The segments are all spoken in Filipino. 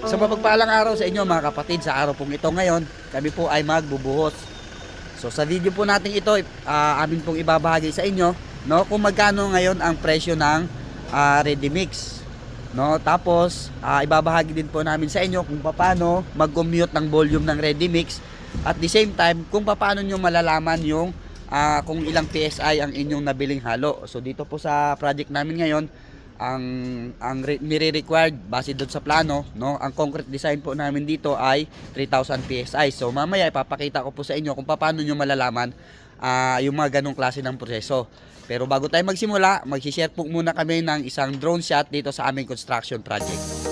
Sa mapagpalang araw sa inyo mga kapatid, sa araw pong ito ngayon, kami po ay magbubuhos. So sa video po natin ito, ah, amin pong ibabahagi sa inyo, no, kung magkano ngayon ang presyo ng ah, ready mix. No, tapos ah, ibabahagi din po namin sa inyo kung paano mag-commute ng volume ng ready mix at the same time kung paano nyo malalaman yung ah, kung ilang PSI ang inyong nabiling halo. So dito po sa project namin ngayon, ang ang re- nire-required base doon sa plano, no? Ang concrete design po namin dito ay 3000 PSI. So mamaya ipapakita ko po sa inyo kung paano nyo malalaman ah, yung mga ganong klase ng proseso. Pero bago tayo magsimula, mag-share po muna kami ng isang drone shot dito sa aming construction project.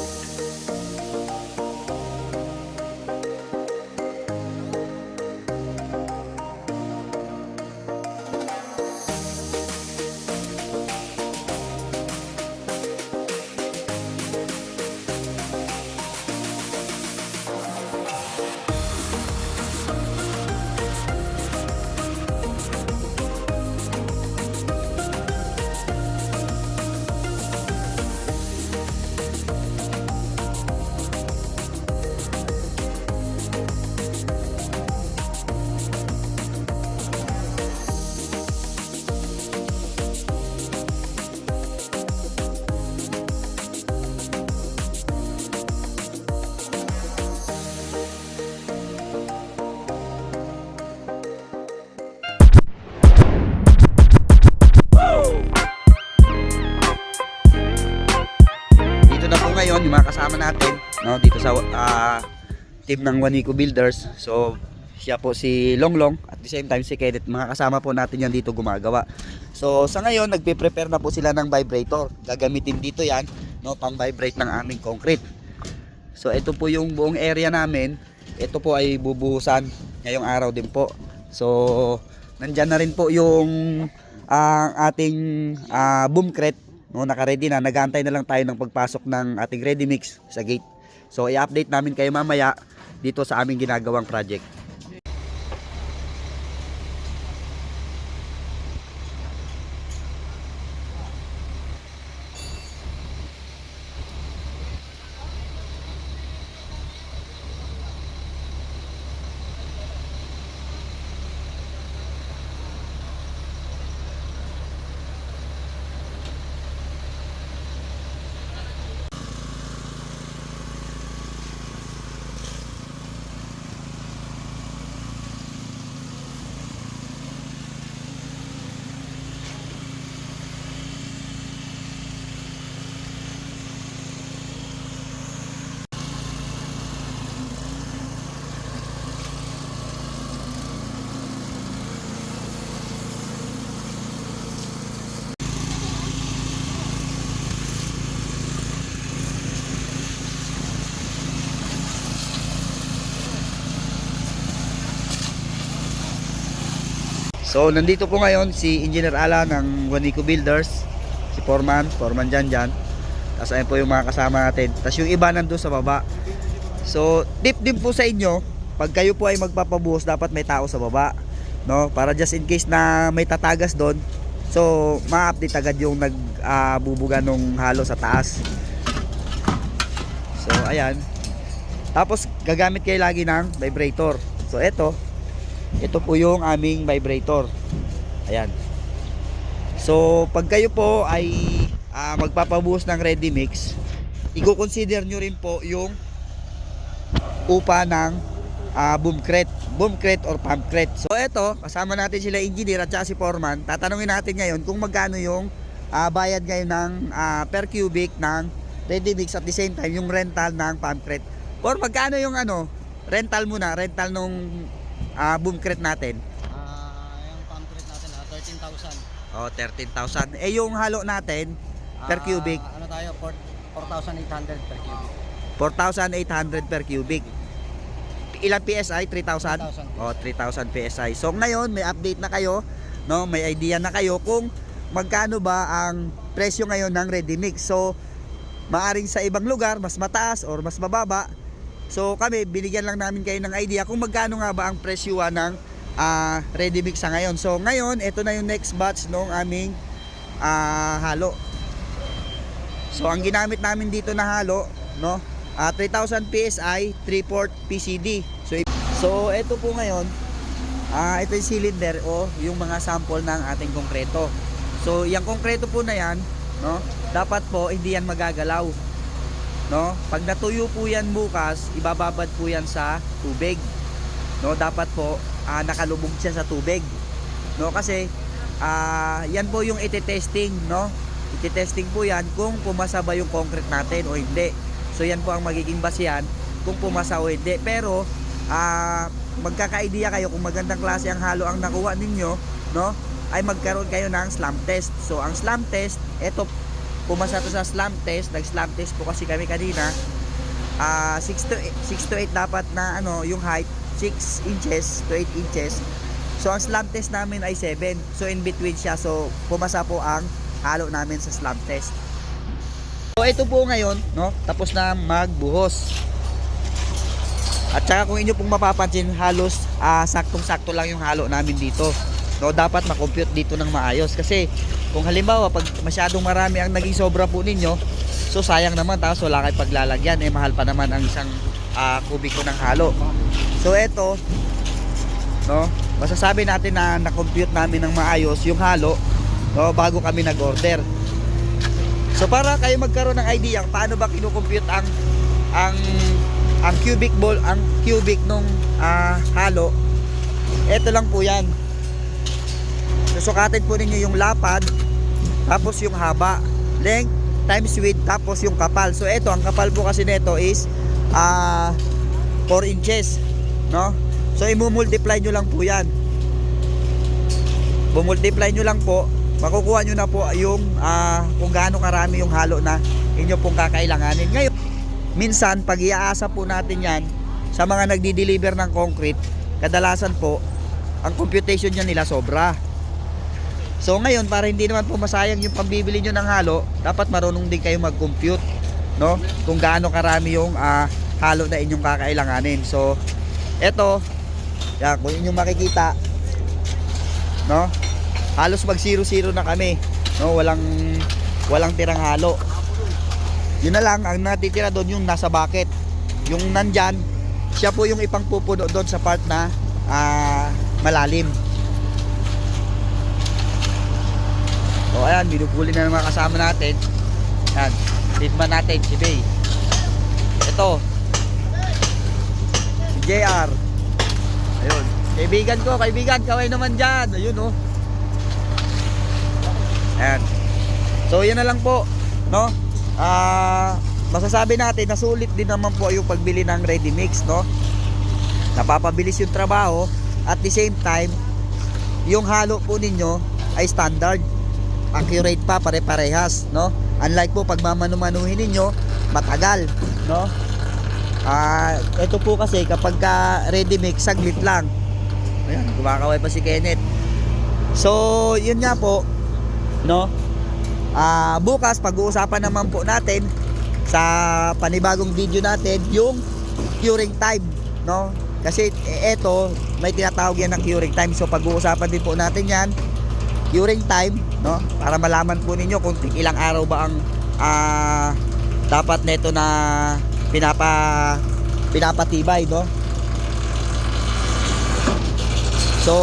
Team ng Wanico Builders. So, siya po si Longlong at the same time si Kenneth. Mga kasama po natin yan dito gumagawa. So, sa ngayon, nagpe-prepare na po sila ng vibrator. Gagamitin dito yan, no, pang vibrate ng aming concrete. So, ito po yung buong area namin. Ito po ay bubuhusan ngayong araw din po. So, nandyan na rin po yung ang ating ah, boom crate no naka-ready na nag-aantay na lang tayo ng pagpasok ng ating ready mix sa gate so i-update namin kayo mamaya dito sa aming ginagawang project So nandito po ngayon si Engineer Ala ng Wanico Builders, si Foreman, Foreman dyan dyan. Tapos ayun po yung mga kasama natin. Tapos yung iba nandun sa baba. So tip din po sa inyo, pag kayo po ay magpapabuhos, dapat may tao sa baba. No? Para just in case na may tatagas doon, so ma-update agad yung nagbubuga nung halo sa taas. So ayan. Tapos gagamit kayo lagi ng vibrator. So eto, ito po yung aming vibrator. Ayan. So, pag kayo po ay ah, magpapabuhos ng ready mix, i-consider nyo rin po yung upa ng ah, boom crate, boom crate or pump crate. So, ito, kasama natin sila engineer at si foreman. Tatanungin natin ngayon kung magkano yung ah, bayad ngayon ng ah, per cubic ng ready mix at the same time yung rental ng pump crate. Or magkano yung ano, rental muna, rental nung ah, boom crate natin. Ah, yung concrete natin ah, 13,000. Oh, 13,000. Eh yung halo natin per Ah, cubic, Ano tayo? 4 4,800 per cubic. 4,800 per cubic. Ilang PSI? 3,000? 3,000. Oh, 3,000 PSI. So ngayon may update na kayo, no? May idea na kayo kung magkano ba ang presyo ngayon ng ready mix. So maaring sa ibang lugar mas mataas or mas mababa. So kami binigyan lang namin kayo ng idea kung magkano nga ba ang presyo ng ah, ready mix sa ngayon. So ngayon, ito na yung next batch ng aming ah, halo. So ang ginamit namin dito na halo, no? ah, 3000 PSI, 3-port PCD. So, so ito po ngayon, ah ito yung cylinder o yung mga sample ng ating konkreto. So, yung konkreto po na yan, no, dapat po hindi yan magagalaw. No? Pag natuyo po yan bukas, ibababad po yan sa tubig. No, dapat po ah, nakalubog siya sa tubig. No, kasi ah yan po yung ite-testing, no? Ite-testing po yan kung pumasa ba yung concrete natin o hindi. So yan po ang magiging basehan kung pumasa o hindi. Pero ah magkaka-idea kayo kung magandang klase ang halo ang nakuha ninyo, no? Ay magkaroon kayo ng slam test. So ang slam test, eto pumasa to sa slam test, nag-slam test po kasi kami kanina. Ah 6 to 6 to 8 dapat na ano yung height 6 inches to 8 inches. So ang slam test namin ay 7. So in between siya. So pumasa po ang halo namin sa slam test. So ito po ngayon, no? Tapos na magbuhos. At saka kung inyo pong mapapansin, halos ah, saktong-sakto lang yung halo namin dito. No, dapat ma-compute dito ng maayos kasi kung halimbawa pag masyadong marami ang naging sobra po ninyo, so sayang naman tapos wala kayong paglalagyan, eh mahal pa naman ang isang ah, kubiko ng halo. So eto, no, masasabi natin na na-compute namin ng maayos yung halo no, bago kami nag-order. So para kayo magkaroon ng idea paano ba kino-compute ang ang ang cubic ball, ang cubic nung ah, halo, eto lang po 'yan. Susukatin po ninyo yung lapad, tapos yung haba, length times width, tapos yung kapal. So eto, ang kapal po kasi nito is ah 4 inches, no? So i-multiply nyo lang po 'yan. Bumultiply nyo lang po, makukuha nyo na po yung ah, kung gaano karami yung halo na inyo pong kakailanganin. Ngayon, minsan pag iaasa po natin yan sa mga nagdi-deliver ng concrete, kadalasan po, ang computation nyo nila sobra. So ngayon, para hindi naman po masayang yung pambibili nyo ng halo, dapat marunong din kayo mag-compute, no? Kung gaano karami yung ah, halo na inyong kakailanganin. So, eto, yan, kung inyong makikita, no? Halos mag 0-0 na kami, no? Walang walang tirang halo. Yun na lang, ang natitira doon yung nasa bucket. Yung nandyan, siya po yung ipangpupuno doon sa part na ah, malalim. O ayan, binubuli na ng mga kasama natin. Yan, leadman natin, si Bay. Ito, si JR. Ayun, kaibigan ko, kaibigan, kaway naman dyan. Ayun oh. Ayan. So, yan na lang po, no? Ah, masasabi natin na sulit din naman po yung pagbili ng ready mix, no? Napapabilis yung trabaho at the same time, yung halo po ninyo ay standard. Accurate pa, pare-parehas, no? Unlike po pag mamanu-manuhin ninyo, matagal, no? Ah, ito po kasi kapag ka ready mix, saglit lang. Ayan, kumakaway pa si Kenneth. So, yun nga po, no? Ah, bukas pag-uusapan naman po natin sa panibagong video natin yung curing time, no? Kasi eh, eto, may tinatawag yan ng curing time. So pag-uusapan din po natin yan, curing time, no? Para malaman po ninyo kung ilang araw ba ang ah, dapat neto na pinapa pinapatibay, no? So,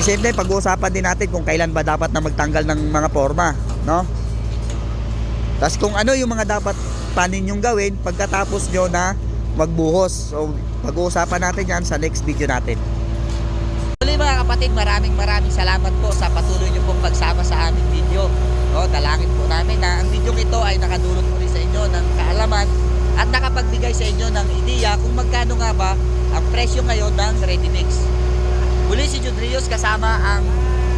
time, pag-uusapan din natin kung kailan ba dapat na magtanggal ng mga forma, no? Tapos kung ano yung mga dapat panin yung gawin pagkatapos nyo na magbuhos. So, pag-uusapan natin yan sa next video natin. Kapatid, maraming maraming salamat po sa patuloy nyo pong pagsama sa aming video. No, dalangin po namin na ang video ito ay nakadulot po rin sa inyo ng kaalaman at nakapagbigay sa inyo ng ideya kung magkano nga ba ang presyo ngayon ng ready mix. Muli si Jude Rios kasama ang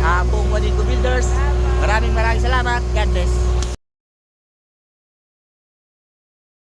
uh, buong Builders. Maraming maraming salamat. God bless.